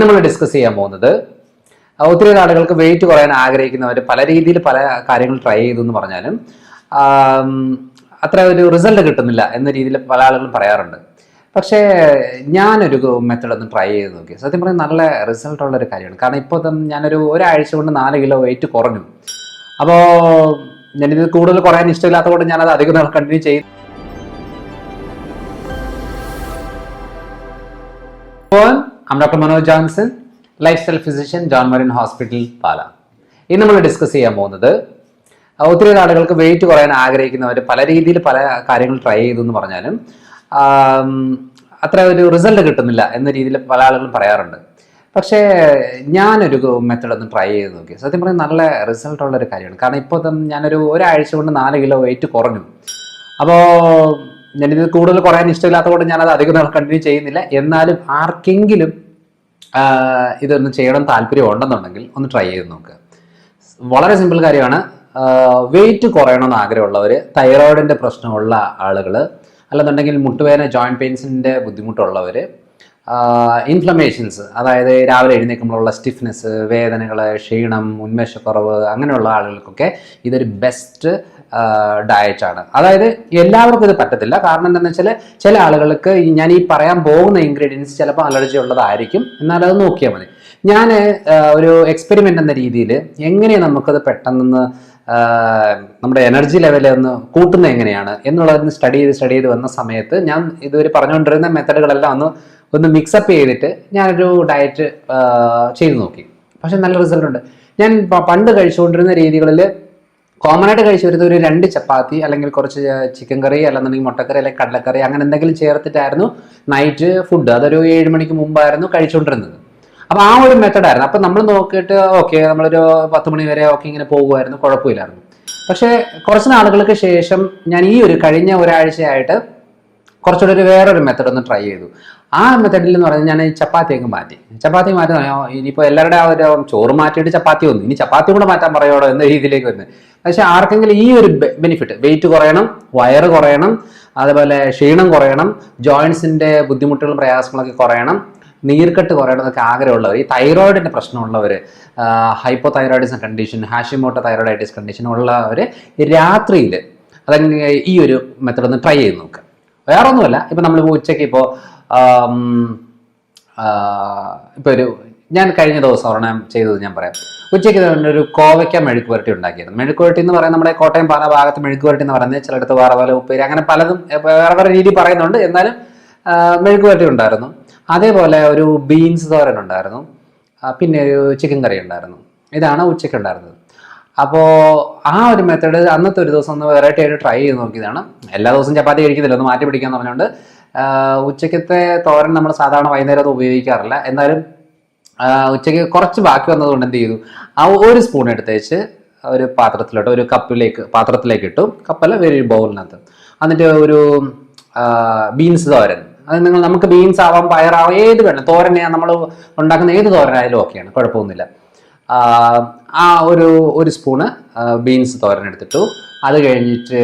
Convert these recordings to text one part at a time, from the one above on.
നമ്മൾ ഡിസ്കസ് ചെയ്യാൻ പോകുന്നത്. ഒത്തിരി ആളുകൾക്ക് വെയിറ്റ് കുറയാൻ ആഗ്രഹിക്കുന്നവർ പല രീതിയിൽ പല കാര്യങ്ങൾ ട്രൈ ചെയ്തു എന്ന് പറഞ്ഞാലും അത്ര ഒരു റിസൾട്ട് കിട്ടുന്നില്ല എന്ന രീതിയിൽ പല ആളുകളും പറയാറുണ്ട്. പക്ഷേ ഞാനൊരു മെത്തേഡ് ഒന്ന് ട്രൈ ചെയ്ത് നോക്കി. സത്യം പറഞ്ഞാൽ നല്ല റിസൾട്ട് ഉള്ള ഒരു കാര്യമാണ്. കാരണം ഇപ്പോൾ ഞാനൊരു ഒരാഴ്ച കൊണ്ട് നാല് കിലോ വെയിറ്റ് കുറഞ്ഞു. അപ്പോൾ ഞാനിത് കൂടുതൽ കുറയാൻ ഇഷ്ടമില്ലാത്തതുകൊണ്ട് ഞാനത് അധികം നാൾ കണ്ടിന്യൂ ചെയ്യും I'm Dr. Manoj Johnson, lifestyle physician, John Marin Hospital, പാല ഇന്ന് നമ്മൾ ഡിസ്കസ് ചെയ്യാൻ പോകുന്നത് ഒത്തിരി ആളുകൾക്ക് വെയിറ്റ് കുറയാൻ ആഗ്രഹിക്കുന്നവർ പല രീതിയിൽ പല കാര്യങ്ങൾ ട്രൈ ചെയ്തു എന്ന് പറഞ്ഞാലും അത്ര ഒരു റിസൾട്ട് കിട്ടുന്നില്ല എന്ന രീതിയിൽ പല ആളുകളും പറയാറുണ്ട്. പക്ഷേ ഞാനൊരു മെത്തേഡ് ഒന്ന് ട്രൈ ചെയ്ത് നോക്കി. സത്യം പറഞ്ഞാൽ നല്ല റിസൾട്ട് ഉള്ള ഒരു കാര്യമാണ്. കാരണം ഇപ്പോൾ ഞാനൊരു ഒരാഴ്ച കൊണ്ട് നാല് കിലോ വെയിറ്റ് കുറഞ്ഞു. അപ്പോൾ ഞാനിത് കൂടുതൽ കുറയാൻ ഇഷ്ടമില്ലാത്തതുകൊണ്ട് ഞാനത് അധികം നാൾ കണ്ടിന്യൂ ചെയ്യുന്നില്ല. എന്നാലും ആർക്കെങ്കിലും ഇതൊന്നും ചെയ്യണം താല്പര്യം ഉണ്ടെന്നുണ്ടെങ്കിൽ ഒന്ന് ട്രൈ ചെയ്ത് നോക്കുക വളരെ സിമ്പിൾ കാര്യമാണ്. വെയിറ്റ് കുറയണമെന്ന് ആഗ്രഹമുള്ളവർ തൈറോയിഡിന്റെ പ്രശ്നമുള്ള ആളുകൾ അല്ലെന്നുണ്ടെങ്കിൽ മുട്ടുവേദന ജോയിന്റ് പെയിൻസിന്റെ ബുദ്ധിമുട്ടുള്ളവർ ഇൻഫ്ലമേഷൻസ് അതായത് രാവിലെ എഴുന്നേൽക്കുമ്പോഴുള്ള സ്റ്റിഫ്നെസ് വേദനകൾ ക്ഷീണം ഉന്മേഷക്കുറവ് അങ്ങനെയുള്ള ആളുകൾക്കൊക്കെ ഇതൊരു ബെസ്റ്റ് ഡയറ്റാണ് അതായത് എല്ലാവർക്കും ഇത് പറ്റത്തില്ല. കാരണം എന്താണെന്ന് വെച്ചാൽ ചില ആളുകൾക്ക് ഞാൻ ഈ പറയാൻ പോകുന്ന ഇൻഗ്രീഡിയൻസ് ചിലപ്പോൾ അലർജി ഉള്ളതായിരിക്കും. എന്നാൽ അത് നോക്കിയാൽ മതി. ഞാൻ ഒരു എക്സ്പെരിമെന്റ് എന്ന രീതിയിൽ എങ്ങനെ നമുക്കത് പെട്ടെന്ന് നമ്മുടെ എനർജി ലെവൽ ഒന്ന് കൂട്ടുന്നത് എങ്ങനെയാണ് എന്നുള്ളതൊന്ന് സ്റ്റഡി ചെയ്ത് സ്റ്റഡി ചെയ്ത് വന്ന സമയത്ത് ഞാൻ ഇതുവരെ പറഞ്ഞുകൊണ്ടിരുന്ന മെത്തഡുകളെല്ലാം ഒന്ന് ഒന്ന് മിക്സപ്പ് ചെയ്തിട്ട് ഞാനൊരു ഡയറ്റ് ചെയ്തു നോക്കി. പക്ഷെ നല്ല റിസൾട്ട് ഉണ്ട്. ഞാൻ പണ്ട് കഴിച്ചുകൊണ്ടിരുന്ന രീതികളിൽ കോമൺ ആയിട്ട് കഴിച്ചു വരുന്നത് ഒരു രണ്ട് ചപ്പാത്തി അല്ലെങ്കിൽ കുറച്ച് ചിക്കൻ കറി അല്ലെന്നുണ്ടെങ്കിൽ മുട്ടക്കറി അല്ലെങ്കിൽ കടലക്കറി അങ്ങനെ എന്തെങ്കിലും ചേർത്തിട്ടായിരുന്നു നൈറ്റ് ഫുഡ് അതൊരു ഏഴ് മണിക്ക് മുമ്പായിരുന്നു കഴിച്ചുകൊണ്ടിരുന്നത്. അപ്പോൾ ആ ഒരു മെത്തഡായിരുന്നു അപ്പം നമ്മൾ നോക്കിയിട്ട് ഓക്കെ നമ്മളൊരു പത്ത് മണി വരെ ഓക്കെ ഇങ്ങനെ പോകുമായിരുന്നു. കുഴപ്പമില്ലായിരുന്നു. പക്ഷേ കുറച്ച് നാളുകൾക്ക് ശേഷം ഞാൻ ഈ ഒരു കഴിഞ്ഞ ഒരാഴ്ചയായിട്ട് കുറച്ചുകൂടെ ഒരു വേറൊരു മെത്തഡ് ഒന്ന് ട്രൈ ചെയ്തു. ആ മെത്തഡിൽ എന്ന് പറഞ്ഞാൽ ഞാൻ ഈ ചപ്പാത്തി അങ്ങ് മാറ്റി. ചപ്പാത്തി മാറ്റി ഇനിയിപ്പോൾ എല്ലാവരുടെ ആ ഒരു ചോറ് മാറ്റിയിട്ട് ചപ്പാത്തി വന്നു. ഇനി ചപ്പാത്തി കൂടെ മാറ്റാൻ പറയോടോ എന്ന രീതിയിലേക്ക് വരുന്നത് പക്ഷേ ആർക്കെങ്കിലും ഈ ഒരു ബെനിഫിറ്റ് വെയിറ്റ് കുറയണം വയറ് കുറയണം അതുപോലെ ക്ഷീണം കുറയണം ജോയിൻസിന്റെ ബുദ്ധിമുട്ടുകളും പ്രയാസങ്ങളൊക്കെ കുറയണം നീർക്കെട്ട് കുറയണം എന്നൊക്കെ ആഗ്രഹമുള്ളവർ ഈ തൈറോയിഡിന്റെ പ്രശ്നമുള്ളവർ hypothyroidism condition Hashimoto thyroiditis condition ഉള്ളവർ രാത്രിയിൽ അതങ്ങനെ ഈ ഒരു മെത്തഡ് ഒന്ന് ട്രൈ ചെയ്ത് നോക്കുക. വേറെ ഒന്നുമല്ല ഇപ്പം നമ്മളിപ്പോൾ ഉച്ചയ്ക്ക് ഇപ്പോൾ ഇപ്പോൾ ഒരു ഞാൻ കഴിഞ്ഞ ദിവസം ഒരെണ്ണം ചെയ്തത് ഞാൻ പറയാം. ഉച്ചയ്ക്ക് ഒരു കോവയ്ക്ക മെഴുക്ക് പുരട്ടി ഉണ്ടാക്കിയിരുന്നു. മെഴുക്ക് പുരട്ടി എന്ന് പറയുന്നത് നമ്മുടെ കോട്ടയം പല ഭാഗത്ത് മെഴുക്ക് പുരട്ടി എന്ന് പറയുന്നത് ചിലയിടത്ത് വേറെ പല ഉപ്പേരി അങ്ങനെ പലതും വേറെ വേറെ രീതി പറയുന്നുണ്ട്. എന്നാലും മെഴുക്ക് പുരട്ടി ഉണ്ടായിരുന്നു. അതേപോലെ ഒരു ബീൻസ് തോരൻ ഉണ്ടായിരുന്നു. പിന്നെ ഒരു ചിക്കൻ കറി ഉണ്ടായിരുന്നു. ഇതാണ് ഉച്ചയ്ക്ക് ഉണ്ടായിരുന്നത്. അപ്പോൾ ആ ഒരു മെത്തേഡ് അന്നത്തെ ഒരു ദിവസം ഒന്ന് വെറൈറ്റി ആയിട്ട് ട്രൈ ചെയ്ത് നോക്കിയതാണ്. എല്ലാ ദിവസവും ചപ്പാത്തി കഴിക്കുന്നില്ല ഒന്ന് മാറ്റി പിടിക്കാന്ന് പറഞ്ഞുകൊണ്ട് ഉച്ചക്കത്തെ തോരൻ നമ്മൾ സാധാരണ വൈകുന്നേരം അത് ഉപയോഗിക്കാറില്ല. എന്നാലും ഉച്ചയ്ക്ക് കുറച്ച് ബാക്കി വന്നതുകൊണ്ട് എന്ത് ചെയ്തു? ആ ഒരു സ്പൂൺ എടുത്തേച്ച് ഒരു പാത്രത്തിലോട്ട് ഒരു കപ്പിലേക്ക് പാത്രത്തിലേക്ക് ഇട്ടു. കപ്പല്ല വേറെ ബൗളിനകത്ത് എന്നിട്ട് ഒരു ബീൻസ് തോരൻ. അത് നിങ്ങൾ നമുക്ക് ബീൻസ് ആവാം പയറാവാം ഏത് വേണം തോരനെ നമ്മൾ ഉണ്ടാക്കുന്ന ഏത് തോരനായാലും ഓക്കെയാണ് കുഴപ്പമൊന്നുമില്ല. ആ, ഒരു ഒരു സ്പൂണ് ബീൻസ് തോരനെടുത്തിട്ടു. അത് കഴിഞ്ഞിട്ട്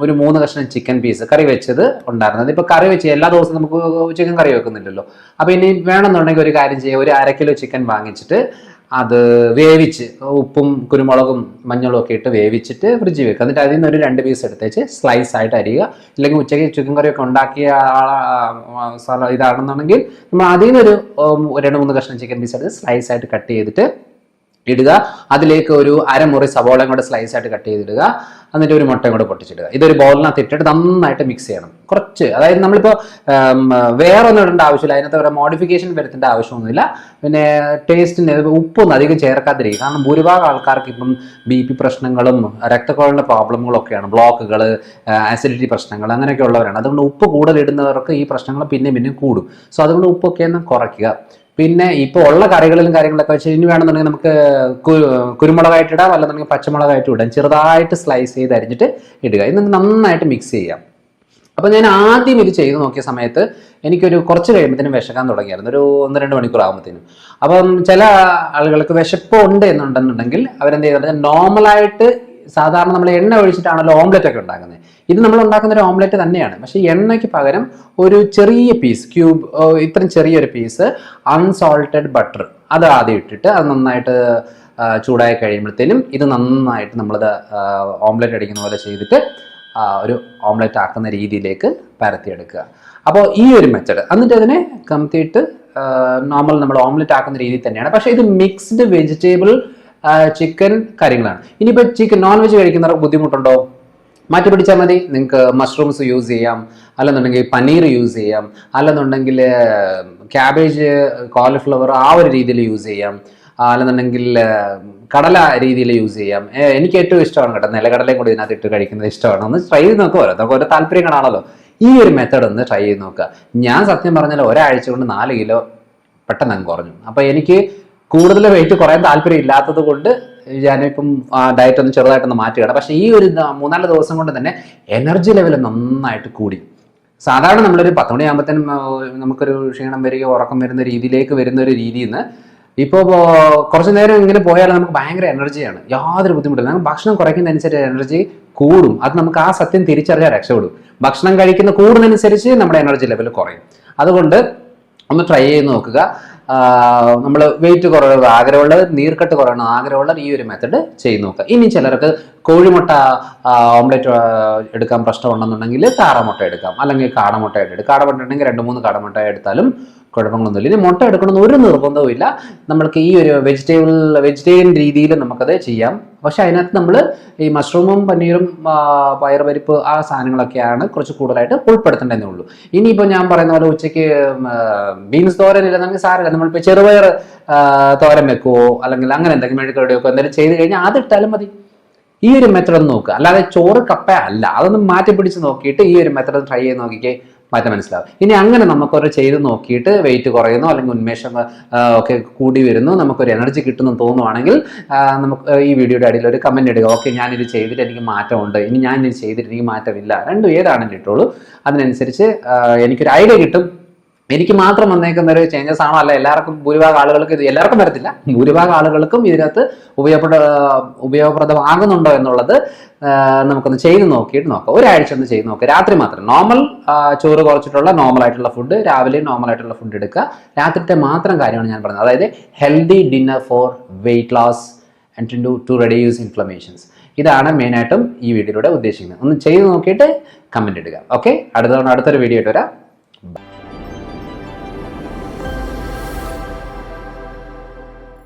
ഒരു മൂന്ന് കഷ്ണം ചിക്കൻ പീസ് കറി വെച്ചത് ഉണ്ടായിരുന്നത്. ഇപ്പോൾ കറി വെച്ച് എല്ലാ ദിവസവും നമുക്ക് ചിക്കൻ കറി വെക്കുന്നില്ലല്ലോ. അപ്പോൾ ഇനി വേണമെന്നുണ്ടെങ്കിൽ ഒരു കാര്യം ചെയ്യുക ഒരു അര കിലോ ചിക്കൻ വാങ്ങിച്ചിട്ട് അത് വേവിച്ച് ഉപ്പും കുരുമുളകും മഞ്ഞളും ഒക്കെ ഇട്ട് വേവിച്ചിട്ട് ഫ്രിഡ്ജിൽ വെക്കുക. എന്നിട്ട് അതിൽ നിന്ന് ഒരു രണ്ട് പീസ് എടുത്തേച്ച് സ്ലൈസ് ആയിട്ട് അരിയുക. ഇല്ലെങ്കിൽ ഉച്ചയ്ക്ക് ചിക്കൻ കറിയൊക്കെ ഉണ്ടാക്കിയ ആ, സ്ഥലം ഇതാണെന്നുണ്ടെങ്കിൽ നമ്മൾ അതിൽ നിന്നൊരു രണ്ട് മൂന്ന് കഷ്ണം ചിക്കൻ പീസ് എടുത്ത് സ്ലൈസ് ആയിട്ട് കട്ട് ചെയ്തിട്ട് ഇടുക. അതിലേക്ക് ഒരു അരമുറി സവോളയും കൂടെ സ്ലൈസ് ആയിട്ട് കട്ട് ചെയ്തിടുക. എന്നിട്ട് ഒരു മുട്ടയും കൂടെ പൊട്ടിച്ചിടുക. ഇതൊരു ബൗളിനകത്ത് ഇട്ടിട്ട് നന്നായിട്ട് മിക്സ് ചെയ്യണം. കുറച്ച്. അതായത് നമ്മളിപ്പോൾ വേറെ ഒന്നും ഇടേണ്ട ആവശ്യമില്ല. അതിനകത്ത് വേറെ മോഡിഫിക്കേഷൻ വരുത്തേണ്ട ആവശ്യമൊന്നുമില്ല. പിന്നെ ടേസ്റ്റിന് ഉപ്പൊന്നും അധികം ചേർക്കാതിരിക്കും കാരണം ഭൂരിഭാഗം ആൾക്കാർക്ക് ഇപ്പം ബി പി പ്രശ്നങ്ങളും രക്തക്കുഴലിന്റെ പ്രോബ്ലങ്ങളും ഒക്കെയാണ് ബ്ലോക്കുകൾ ആസിഡിറ്റി പ്രശ്നങ്ങൾ അങ്ങനെയൊക്കെ ഉള്ളവരാണ്. അതുകൊണ്ട് ഉപ്പ് കൂടുതൽ ഇടുന്നവർക്ക് ഈ പ്രശ്നങ്ങൾ പിന്നെ പിന്നെ കൂടും. സോ അതുകൊണ്ട് ഉപ്പൊക്കെ ഒന്ന് കുറയ്ക്കുക. പിന്നെ ഇപ്പോൾ ഉള്ള കറികളിലും കാര്യങ്ങളൊക്കെ വെച്ച് ഇനി വേണമെന്നുണ്ടെങ്കിൽ നമുക്ക് കുരുമുളകായിട്ട് ഇടാം അല്ലെന്നുണ്ടെങ്കിൽ പച്ചമുളകായിട്ട് ഇടാം. ചെറുതായിട്ട് സ്ലൈസ് ചെയ്ത് അരിഞ്ഞിട്ട് ഇടുക. ഇത് നന്നായിട്ട് മിക്സ് ചെയ്യാം. അപ്പോൾ ഞാൻ ആദ്യം ഇത് ചെയ്ത് നോക്കിയ സമയത്ത് എനിക്കൊരു കുറച്ച് കഴിയുമ്പോഴത്തേനും വിശക്കാൻ തുടങ്ങിയായിരുന്നു. ഒരു ഒന്ന് രണ്ട് മണിക്കൂർ ആകുമ്പോഴത്തേനും അപ്പം ചില ആളുകൾക്ക് വിശപ്പ് ഉണ്ട് എന്നുണ്ടെന്നുണ്ടെങ്കിൽ അവരെന്ത് ചെയ്യുന്നുണ്ടെങ്കിൽ നോർമലായിട്ട് സാധാരണ നമ്മൾ എണ്ണ ഒഴിച്ചിട്ടാണല്ലോ ഓംലെറ്റ് ഒക്കെ ഉണ്ടാക്കുന്നത്. ഇത് നമ്മൾ ഉണ്ടാക്കുന്ന ഒരു ഓംലെറ്റ് തന്നെയാണ്. പക്ഷേ എണ്ണയ്ക്ക് പകരം ഒരു ചെറിയ പീസ് ക്യൂബ് ഇത്രയും ചെറിയൊരു പീസ് അൺസോൾട്ടഡ് ബട്ടർ അത് ആദ്യം ഇട്ടിട്ട് അത് നന്നായിട്ട് ചൂടായി കഴിയുമ്പോഴത്തേനും ഇത് നന്നായിട്ട് നമ്മളത് ഓംലെറ്റ് അടിക്കുന്ന പോലെ ചെയ്തിട്ട് ഒരു ഓംലെറ്റ് ആക്കുന്ന രീതിയിലേക്ക് പരത്തിയെടുക്കുക. അപ്പോൾ ഈ ഒരു മെത്തഡ് എന്നിട്ട് അതിനെ കമത്തിയിട്ട് നോർമൽ നമ്മൾ ഓംലെറ്റ് ആക്കുന്ന രീതിയിൽ തന്നെയാണ്. പക്ഷേ ഇത് മിക്സ്ഡ് വെജിറ്റബിൾ ചിക്കൻ കാര്യങ്ങളാണ് ഇനിയിപ്പോൾ ചിക്കൻ നോൺ വെജ് കഴിക്കുന്നവർക്ക് ബുദ്ധിമുട്ടുണ്ടോ? മാറ്റി പിടിച്ചാൽ മതി. നിങ്ങൾക്ക് മഷ്റൂംസ് യൂസ് ചെയ്യാം. അല്ലെന്നുണ്ടെങ്കിൽ പനീർ യൂസ് ചെയ്യാം. അല്ലെന്നുണ്ടെങ്കിൽ ക്യാബേജ് കോളിഫ്ലവർ ആ ഒരു രീതിയിൽ യൂസ് ചെയ്യാം. അല്ലെന്നുണ്ടെങ്കിൽ കടല രീതിയിൽ യൂസ് ചെയ്യാം. എനിക്ക് ഏറ്റവും ഇഷ്ടമാണ് കേട്ടോ. നിലക്കടലയും കൂടി ഇതിനകത്ത് ഇട്ട് കഴിക്കുന്നത് ഇഷ്ടമാണ്. ഒന്ന് ട്രൈ ചെയ്ത് നോക്കുക നമുക്ക് ഓരോ താല്പര്യങ്ങളാണല്ലോ ഈ ഒരു മെത്തേഡ് ഒന്ന് ട്രൈ ചെയ്ത് നോക്കുക ഞാൻ സത്യം പറഞ്ഞാൽ ഒരാഴ്ച കൊണ്ട് നാല് കിലോ പെട്ടെന്ന് അങ്ങ് കുറഞ്ഞു. അപ്പോൾ എനിക്ക് കൂടുതൽ വെയിറ്റ് കുറയാൻ താല്പര്യം ഇല്ലാത്തത് കൊണ്ട് ഞാനിപ്പം ഡയറ്റ് ഒന്ന് ചെറുതായിട്ടൊന്ന് മാറ്റുകയാണ്. പക്ഷേ ഈ ഒരു മൂന്നാൽ ദിവസം കൊണ്ട് തന്നെ എനർജി ലെവൽ നന്നായിട്ട് കൂടി. സാധാരണ നമ്മളൊരു പത്ത് മണിയാകുമ്പോഴത്തേനും നമുക്കൊരു ക്ഷീണം വരികയോ ഉറക്കം വരുന്ന രീതിയിലേക്ക് വരുന്ന ഒരു രീതിയിൽ നിന്ന് ഇപ്പോൾ കുറച്ച് നേരം ഇങ്ങനെ പോയാൽ നമുക്ക് ഭയങ്കര എനർജിയാണ് യാതൊരു ബുദ്ധിമുട്ടില്ല. നമുക്ക് ഭക്ഷണം കുറയ്ക്കുന്നതനുസരിച്ച് എനർജി കൂടും. അത് നമുക്ക് ആ സത്യം തിരിച്ചറിയാൻ രക്ഷപ്പെടും. ഭക്ഷണം കഴിക്കുന്ന കൂടുന്നതനുസരിച്ച് നമ്മുടെ എനർജി ലെവൽ കുറയും. അതുകൊണ്ട് ഒന്ന് ട്രൈ ചെയ്ത് നോക്കുക. നമ്മൾ വെയിറ്റ് കുറവ് ആഗ്രഹമുള്ളവർ നീർക്കെട്ട് കുറയണം ആഗ്രഹമുള്ളവർ ഈ ഒരു മെത്തഡ് ചെയ്ത് നോക്കുക. ഇനി ചിലർക്ക് കോഴിമുട്ട ഓംലെറ്റ് എടുക്കാൻ പ്രശ്നമുണ്ടെന്നുണ്ടെങ്കിൽ താറമുട്ട എടുക്കാം. അല്ലെങ്കിൽ കാടമുട്ട എടുക്കാം. കാടമുട്ട ഉണ്ടെങ്കിൽ രണ്ട് മൂന്ന് കാടമുട്ട എടുത്താലും കുഴപ്പങ്ങളൊന്നുമില്ല. ഇനി മുട്ട എടുക്കണമെന്ന് ഒരു നിർബന്ധവും ഇല്ല നമ്മൾക്ക് ഈ ഒരു വെജിറ്റേബിൾ വെജിറ്റേറിയൻ രീതിയിൽ നമുക്കത് ചെയ്യാം. പക്ഷെ അതിനകത്ത് നമ്മൾ ഈ മഷ്റൂമും പനീറും പയറുപരിപ്പ് ആ സാധനങ്ങളൊക്കെയാണ് കുറച്ച് കൂടുതലായിട്ട് ഉൾപ്പെടുത്തേണ്ടതേ ഉള്ളൂ. ഇനിയിപ്പോൾ ഞാൻ പറയുന്ന പോലെ ഉച്ചയ്ക്ക് ബീൻസ് തോരൻ നമുക്ക് സാരമില്ല. നമ്മളിപ്പോൾ ചെറുപയർ തോരൻ വെക്കുവോ അല്ലെങ്കിൽ അങ്ങനെ എന്തെങ്കിലും മെഴുകടി വെക്കുവോ എന്തെങ്കിലും ചെയ്ത് കഴിഞ്ഞാൽ അതിട്ടാലും മതി. ഈ ഒരു മെത്തഡ് ഒന്ന് നോക്കുക അല്ലാതെ ചോറ് കപ്പ അല്ല അതൊന്ന് മാറ്റി പിടിച്ച് നോക്കിയിട്ട് ഈ ഒരു മെത്തഡ് ട്രൈ ചെയ്ത് നോക്കിക്കേ. മാറ്റം മനസ്സിലാവും. ഇനി അങ്ങനെ നമുക്കൊരു ചെയ്ത് നോക്കിയിട്ട് വെയിറ്റ് കുറയുന്നു അല്ലെങ്കിൽ ഉന്മേഷം ഒക്കെ കൂടി വരുന്നു നമുക്കൊരു എനർജി കിട്ടുന്നു തോന്നുവാണെങ്കിൽ നമുക്ക് ഈ വീഡിയോയുടെ അടിയിൽ ഒരു കമന്റ് ഇടുക. ഓക്കെ ഞാനിത് ചെയ്തിട്ട് എനിക്ക് മാറ്റമുണ്ട്. ഇനി ഞാൻ ഇത് ചെയ്തിട്ട് എനിക്ക് മാറ്റമില്ല. രണ്ടും ഏതാണെങ്കിലും ഇട്ടോളൂ. അതിനനുസരിച്ച് എനിക്കൊരു ഐഡിയ കിട്ടും. എനിക്ക് മാത്രം വന്നേക്കുന്ന ഒരു ചേഞ്ചസ് ആണോ? അല്ല എല്ലാവർക്കും ഭൂരിഭാഗം ആളുകൾക്ക് ഇത് എല്ലാവർക്കും വരത്തില്ല. ഭൂരിഭാഗം ആളുകൾക്കും ഇതിനകത്ത് ഉപയോഗപ്രദ ഉപയോഗപ്രദമാകുന്നുണ്ടോ എന്നുള്ളത് നമുക്കൊന്ന് ചെയ്ത് നോക്കിയിട്ട് നോക്കാം. ഒരാഴ്ച ഒന്ന് ചെയ്ത് നോക്കാം. രാത്രി മാത്രം. നോർമൽ ചോറ് കുറച്ചിട്ടുള്ള നോർമൽ ആയിട്ടുള്ള ഫുഡ് രാവിലെ നോർമൽ ആയിട്ടുള്ള ഫുഡ് എടുക്കുക. രാത്രിത്തെ മാത്രം കാര്യമാണ് ഞാൻ പറഞ്ഞത്. അതായത് healthy dinner for weight loss and to to reduce inflammations ഇതാണ് മെയിനായിട്ടും ഈ വീഡിയോയിലൂടെ ഉദ്ദേശിക്കുന്നത്. ഒന്ന് ചെയ്ത് നോക്കിയിട്ട് കമന്റ് ഇടുക. ഓക്കെ അടുത്ത അടുത്തൊരു വീഡിയോ ആയിട്ട് വരാം.